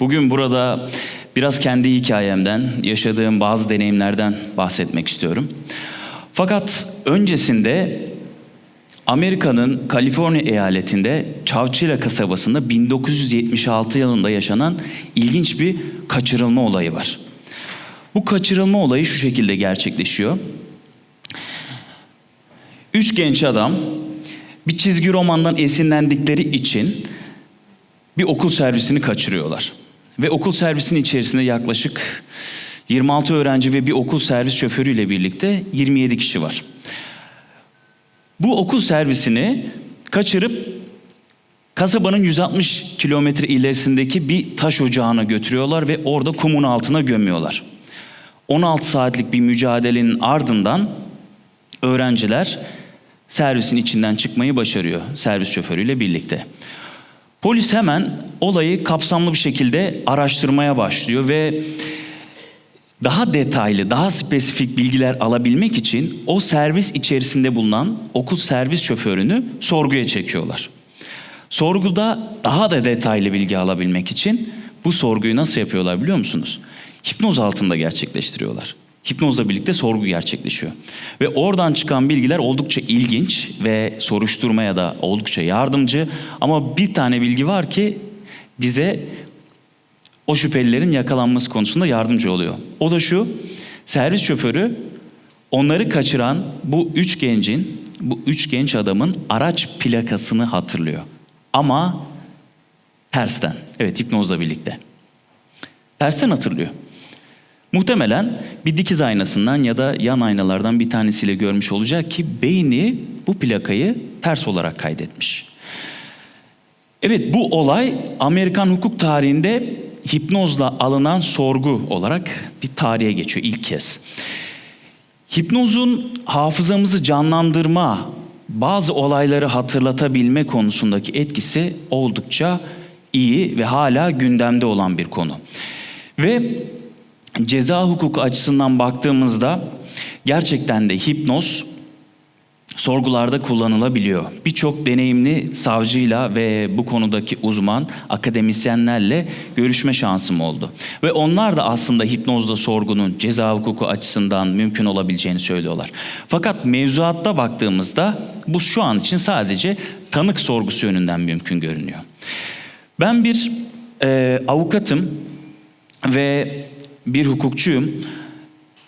Bugün burada biraz kendi hikayemden, yaşadığım bazı deneyimlerden bahsetmek istiyorum. Fakat öncesinde Amerika'nın Kaliforniya eyaletinde Chowchilla kasabasında 1976 yılında yaşanan ilginç bir kaçırılma olayı var. Bu kaçırılma olayı şu şekilde gerçekleşiyor. Üç genç adam bir çizgi romandan esinlendikleri için bir okul servisini kaçırıyorlar. Ve okul servisinin içerisinde yaklaşık 26 öğrenci ve bir okul servis şoförüyle birlikte 27 kişi var. Bu okul servisini kaçırıp kasabanın 160 kilometre ilerisindeki bir taş ocağına götürüyorlar ve orada kumun altına gömüyorlar. 16 saatlik bir mücadelenin ardından öğrenciler servisin içinden çıkmayı başarıyor servis şoförüyle birlikte. Polis hemen olayı kapsamlı bir şekilde araştırmaya başlıyor ve daha detaylı, daha spesifik bilgiler alabilmek için o servis içerisinde bulunan okul servis şoförünü sorguya çekiyorlar. Sorguda daha da detaylı bilgi alabilmek için bu sorguyu nasıl yapıyorlar biliyor musunuz? Hipnoz altında gerçekleştiriyorlar. Hipnozla birlikte sorgu gerçekleşiyor. Ve oradan çıkan bilgiler oldukça ilginç ve soruşturmaya da oldukça yardımcı. Ama bir tane bilgi var ki bize o şüphelilerin yakalanması konusunda yardımcı oluyor. O da şu, servis şoförü onları kaçıran bu üç gencin, bu üç genç adamın araç plakasını hatırlıyor. Ama tersten, evet hipnozla birlikte. Tersten hatırlıyor. Muhtemelen bir dikiz aynasından ya da yan aynalardan bir tanesiyle görmüş olacak ki beyni bu plakayı ters olarak kaydetmiş. Evet bu olay Amerikan hukuk tarihinde hipnozla alınan sorgu olarak bir tarihe geçiyor ilk kez. Hipnozun hafızamızı canlandırma, bazı olayları hatırlatabilme konusundaki etkisi oldukça iyi ve hala gündemde olan bir konu. Ve ceza hukuku açısından baktığımızda gerçekten de hipnoz sorgularda kullanılabiliyor. Birçok deneyimli savcıyla ve bu konudaki uzman akademisyenlerle görüşme şansım oldu. Ve onlar da aslında hipnozla sorgunun ceza hukuku açısından mümkün olabileceğini söylüyorlar. Fakat mevzuatta baktığımızda bu şu an için sadece tanık sorgusu yönünden mümkün görünüyor. Ben bir e, avukatım ve bir hukukçuyum.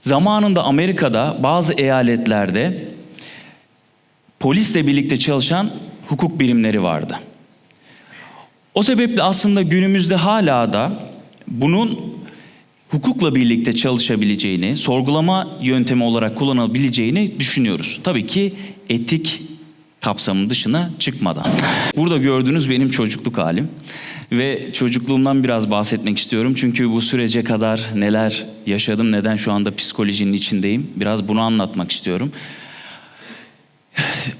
Zamanında Amerika'da bazı eyaletlerde polisle birlikte çalışan hukuk birimleri vardı. O sebeple aslında günümüzde hala da bunun hukukla birlikte çalışabileceğini, sorgulama yöntemi olarak kullanılabileceğini düşünüyoruz. Tabii ki etik kapsamının dışına çıkmadan. Burada gördüğünüz benim çocukluk halim ve çocukluğumdan biraz bahsetmek istiyorum. Çünkü bu sürece kadar neler yaşadım, neden şu anda psikolojinin içindeyim biraz bunu anlatmak istiyorum.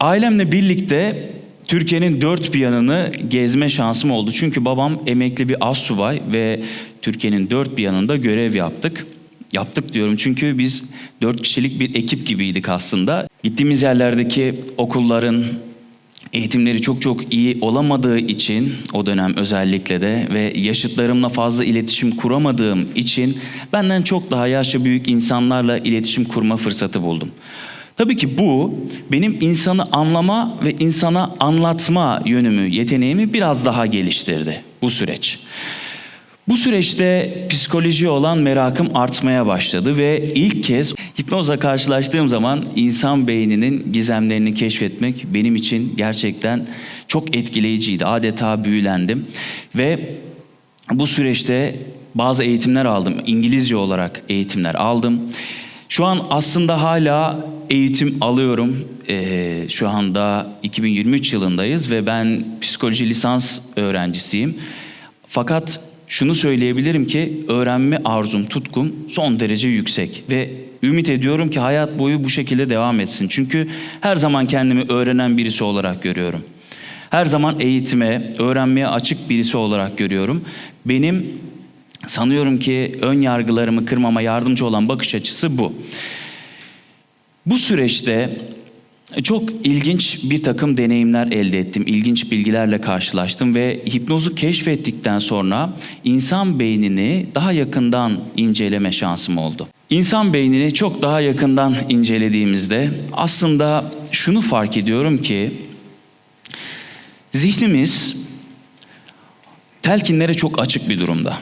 Ailemle birlikte Türkiye'nin dört bir yanını gezme şansım oldu. Çünkü babam emekli bir assubay ve Türkiye'nin dört bir yanında görev yaptık. Yaptık diyorum çünkü biz dört kişilik bir ekip gibiydik aslında. Gittiğimiz yerlerdeki okulların eğitimleri çok çok iyi olamadığı için o dönem özellikle de ve yaşıtlarımla fazla iletişim kuramadığım için benden çok daha yaşça büyük insanlarla iletişim kurma fırsatı buldum. Tabii ki bu benim insanı anlama ve insana anlatma yönümü, yeteneğimi biraz daha geliştirdi bu süreç. Bu süreçte psikoloji olan merakım artmaya başladı ve ilk kez hipnozla karşılaştığım zaman insan beyninin gizemlerini keşfetmek benim için gerçekten çok etkileyiciydi. Adeta büyülendim ve bu süreçte bazı eğitimler aldım. İngilizce olarak eğitimler aldım. Şu an aslında hala eğitim alıyorum. Ee, şu anda 2023 yılındayız ve ben psikoloji lisans öğrencisiyim. Fakat şunu söyleyebilirim ki öğrenme arzum, tutkum son derece yüksek ve ümit ediyorum ki hayat boyu bu şekilde devam etsin. Çünkü her zaman kendimi öğrenen birisi olarak görüyorum. Her zaman eğitime, öğrenmeye açık birisi olarak görüyorum. Benim sanıyorum ki ön yargılarımı kırmama yardımcı olan bakış açısı bu. Bu süreçte Çok ilginç bir takım deneyimler elde ettim, ilginç bilgilerle karşılaştım ve hipnozu keşfettikten sonra insan beynini daha yakından inceleme şansım oldu. İnsan beynini çok daha yakından incelediğimizde aslında şunu fark ediyorum ki zihnimiz telkinlere çok açık bir durumda.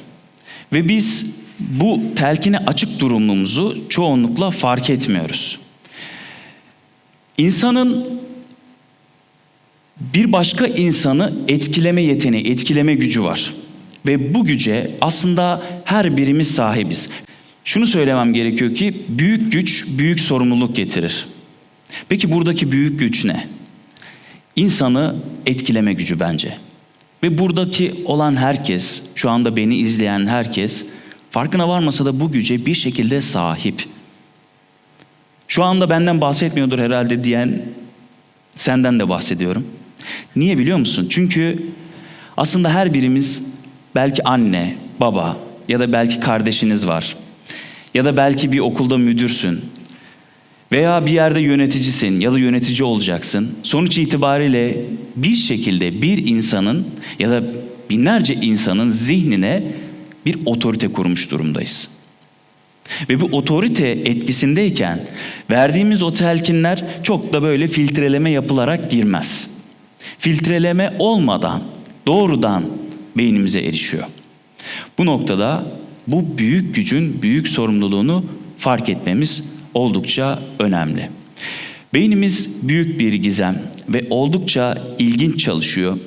Ve biz bu telkine açık durumumuzu çoğunlukla fark etmiyoruz. İnsanın bir başka insanı etkileme yeteneği, etkileme gücü var. Ve bu güce aslında her birimiz sahibiz. Şunu söylemem gerekiyor ki büyük güç büyük sorumluluk getirir. Peki buradaki büyük güç ne? İnsanı etkileme gücü bence. Ve buradaki olan herkes, şu anda beni izleyen herkes farkına varmasa da bu güce bir şekilde sahip. Şu anda benden bahsetmiyordur herhalde diyen senden de bahsediyorum. Niye biliyor musun? Çünkü aslında her birimiz belki anne, baba ya da belki kardeşiniz var. Ya da belki bir okulda müdürsün. Veya bir yerde yöneticisin ya da yönetici olacaksın. Sonuç itibariyle bir şekilde bir insanın ya da binlerce insanın zihnine bir otorite kurmuş durumdayız. Ve bu otorite etkisindeyken verdiğimiz o telkinler çok da böyle filtreleme yapılarak girmez. Filtreleme olmadan doğrudan beynimize erişiyor. Bu noktada bu büyük gücün büyük sorumluluğunu fark etmemiz oldukça önemli. Beynimiz büyük bir gizem ve oldukça ilginç çalışıyor.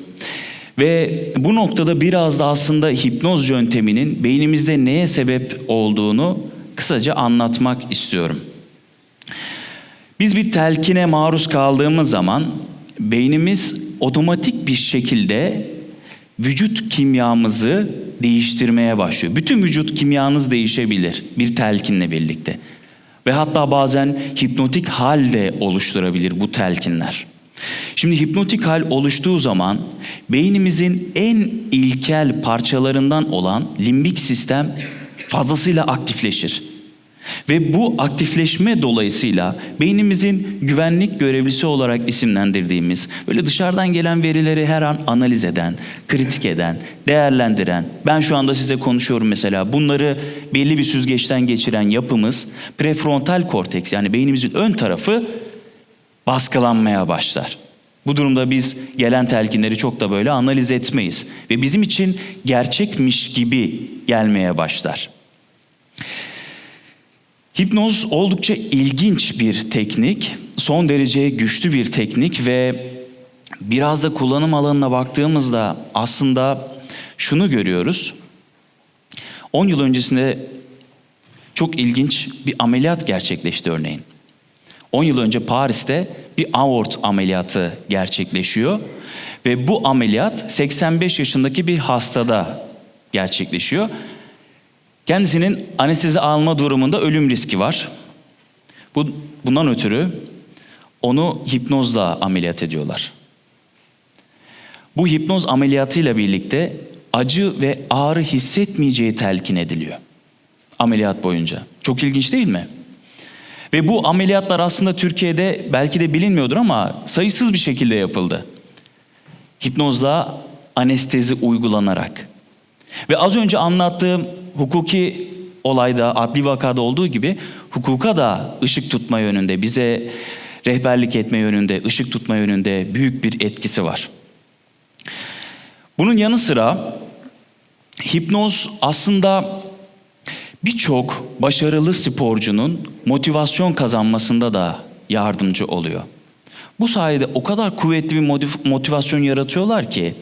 Ve bu noktada biraz da aslında hipnoz yönteminin beynimizde neye sebep olduğunu kısaca anlatmak istiyorum. Biz bir telkine maruz kaldığımız zaman beynimiz otomatik bir şekilde vücut kimyamızı değiştirmeye başlıyor. Bütün vücut kimyanız değişebilir bir telkinle birlikte. Ve hatta bazen hipnotik hal de oluşturabilir bu telkinler. Şimdi hipnotik hal oluştuğu zaman beynimizin en ilkel parçalarından olan limbik sistem fazlasıyla aktifleşir. Ve bu aktifleşme dolayısıyla beynimizin güvenlik görevlisi olarak isimlendirdiğimiz, böyle dışarıdan gelen verileri her an analiz eden, kritik eden, değerlendiren, ben şu anda size konuşuyorum mesela, bunları belli bir süzgeçten geçiren yapımız prefrontal korteks yani beynimizin ön tarafı baskılanmaya başlar. Bu durumda biz gelen telkinleri çok da böyle analiz etmeyiz ve bizim için gerçekmiş gibi gelmeye başlar. Hipnoz oldukça ilginç bir teknik, son derece güçlü bir teknik ve biraz da kullanım alanına baktığımızda aslında şunu görüyoruz. 10 yıl öncesinde çok ilginç bir ameliyat gerçekleşti örneğin. 10 yıl önce Paris'te bir aort ameliyatı gerçekleşiyor ve bu ameliyat 85 yaşındaki bir hastada gerçekleşiyor. Kendisinin anestezi alma durumunda ölüm riski var. Bu, bundan ötürü onu hipnozla ameliyat ediyorlar. Bu hipnoz ameliyatıyla birlikte acı ve ağrı hissetmeyeceği telkin ediliyor. Ameliyat boyunca. Çok ilginç değil mi? Ve bu ameliyatlar aslında Türkiye'de belki de bilinmiyordur ama sayısız bir şekilde yapıldı. Hipnozla anestezi uygulanarak. Ve az önce anlattığım hukuki olayda, adli vakada olduğu gibi hukuka da ışık tutma yönünde, bize rehberlik etme yönünde, ışık tutma yönünde büyük bir etkisi var. Bunun yanı sıra hipnoz aslında birçok başarılı sporcunun motivasyon kazanmasında da yardımcı oluyor. Bu sayede o kadar kuvvetli bir motivasyon yaratıyorlar ki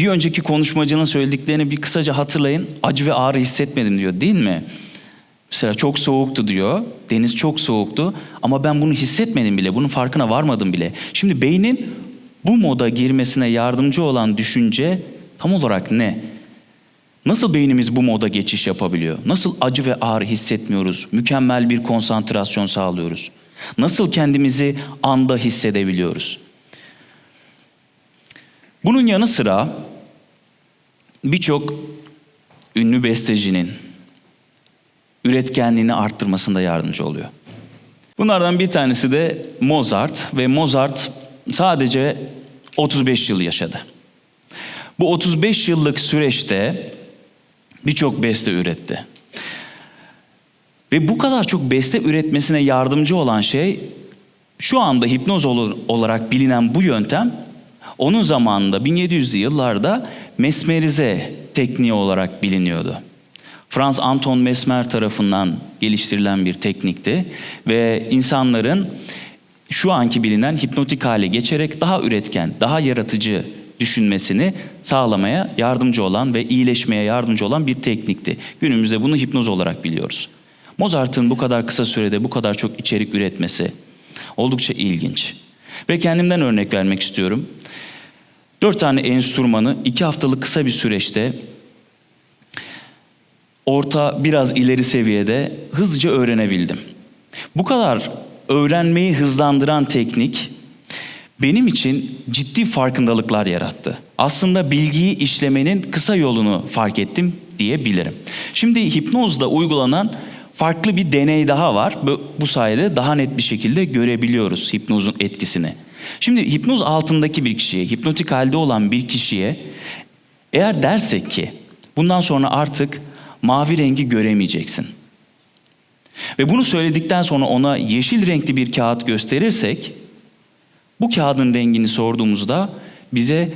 bir önceki konuşmacının söylediklerini bir kısaca hatırlayın. Acı ve ağrı hissetmedim diyor değil mi? Mesela çok soğuktu diyor. Deniz çok soğuktu ama ben bunu hissetmedim bile. Bunun farkına varmadım bile. Şimdi beynin bu moda girmesine yardımcı olan düşünce tam olarak ne? Nasıl beynimiz bu moda geçiş yapabiliyor? Nasıl acı ve ağrı hissetmiyoruz? Mükemmel bir konsantrasyon sağlıyoruz. Nasıl kendimizi anda hissedebiliyoruz? Bunun yanı sıra birçok ünlü bestecinin üretkenliğini arttırmasında yardımcı oluyor. Bunlardan bir tanesi de Mozart ve Mozart sadece 35 yıl yaşadı. Bu 35 yıllık süreçte birçok beste üretti. Ve bu kadar çok beste üretmesine yardımcı olan şey şu anda hipnoz ol- olarak bilinen bu yöntem onun zamanında 1700'lü yıllarda mesmerize tekniği olarak biliniyordu. Frans Anton Mesmer tarafından geliştirilen bir teknikti ve insanların şu anki bilinen hipnotik hale geçerek daha üretken, daha yaratıcı düşünmesini sağlamaya yardımcı olan ve iyileşmeye yardımcı olan bir teknikti. Günümüzde bunu hipnoz olarak biliyoruz. Mozart'ın bu kadar kısa sürede bu kadar çok içerik üretmesi oldukça ilginç. Ve kendimden örnek vermek istiyorum. Dört tane enstrümanı iki haftalık kısa bir süreçte orta biraz ileri seviyede hızlıca öğrenebildim. Bu kadar öğrenmeyi hızlandıran teknik benim için ciddi farkındalıklar yarattı. Aslında bilgiyi işlemenin kısa yolunu fark ettim diyebilirim. Şimdi hipnozda uygulanan farklı bir deney daha var. Bu, sayede daha net bir şekilde görebiliyoruz hipnozun etkisini. Şimdi hipnoz altındaki bir kişiye, hipnotik halde olan bir kişiye eğer dersek ki bundan sonra artık mavi rengi göremeyeceksin. Ve bunu söyledikten sonra ona yeşil renkli bir kağıt gösterirsek bu kağıdın rengini sorduğumuzda bize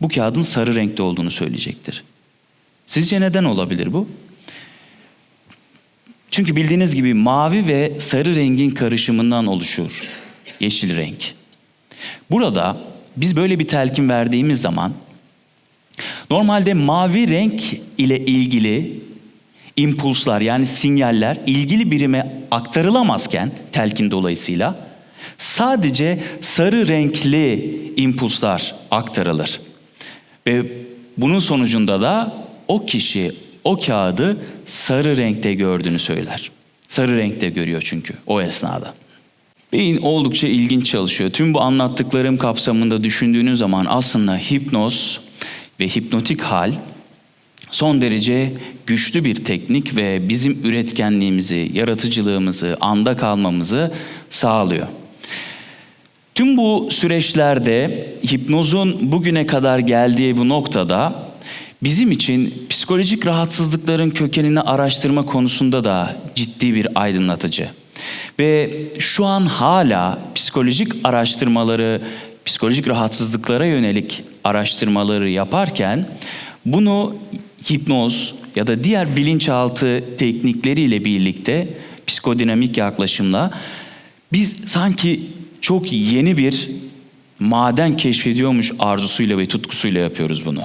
bu kağıdın sarı renkte olduğunu söyleyecektir. Sizce neden olabilir bu? Çünkü bildiğiniz gibi mavi ve sarı rengin karışımından oluşur yeşil renk. Burada biz böyle bir telkin verdiğimiz zaman normalde mavi renk ile ilgili impulslar yani sinyaller ilgili birime aktarılamazken telkin dolayısıyla sadece sarı renkli impulslar aktarılır. Ve bunun sonucunda da o kişi o kağıdı sarı renkte gördüğünü söyler. Sarı renkte görüyor çünkü o esnada. Beyin oldukça ilginç çalışıyor. Tüm bu anlattıklarım kapsamında düşündüğünüz zaman aslında hipnoz ve hipnotik hal son derece güçlü bir teknik ve bizim üretkenliğimizi, yaratıcılığımızı, anda kalmamızı sağlıyor. Tüm bu süreçlerde hipnozun bugüne kadar geldiği bu noktada bizim için psikolojik rahatsızlıkların kökenini araştırma konusunda da ciddi bir aydınlatıcı. Ve şu an hala psikolojik araştırmaları, psikolojik rahatsızlıklara yönelik araştırmaları yaparken bunu hipnoz ya da diğer bilinçaltı teknikleriyle birlikte psikodinamik yaklaşımla biz sanki çok yeni bir maden keşfediyormuş arzusuyla ve tutkusuyla yapıyoruz bunu.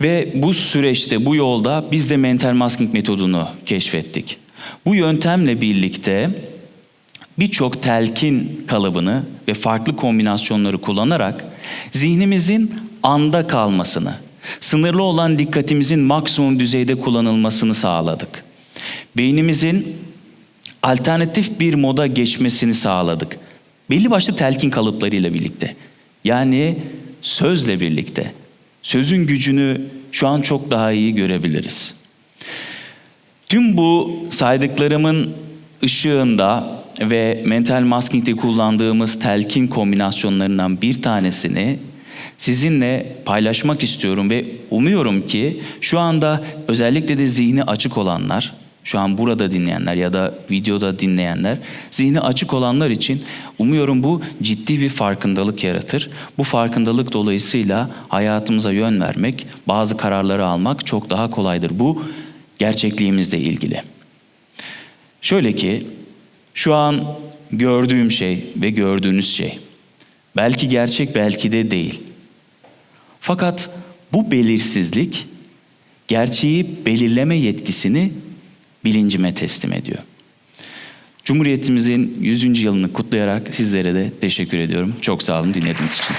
Ve bu süreçte, bu yolda biz de mental masking metodunu keşfettik. Bu yöntemle birlikte birçok telkin kalıbını ve farklı kombinasyonları kullanarak zihnimizin anda kalmasını, sınırlı olan dikkatimizin maksimum düzeyde kullanılmasını sağladık. Beynimizin alternatif bir moda geçmesini sağladık. Belli başlı telkin kalıplarıyla birlikte. Yani sözle birlikte. Sözün gücünü şu an çok daha iyi görebiliriz. Tüm bu saydıklarımın ışığında ve mental masking'de kullandığımız telkin kombinasyonlarından bir tanesini sizinle paylaşmak istiyorum ve umuyorum ki şu anda özellikle de zihni açık olanlar, şu an burada dinleyenler ya da videoda dinleyenler, zihni açık olanlar için umuyorum bu ciddi bir farkındalık yaratır. Bu farkındalık dolayısıyla hayatımıza yön vermek, bazı kararları almak çok daha kolaydır. Bu gerçekliğimizle ilgili. Şöyle ki şu an gördüğüm şey ve gördüğünüz şey belki gerçek belki de değil. Fakat bu belirsizlik gerçeği belirleme yetkisini bilincime teslim ediyor. Cumhuriyetimizin 100. yılını kutlayarak sizlere de teşekkür ediyorum. Çok sağ olun dinlediğiniz için.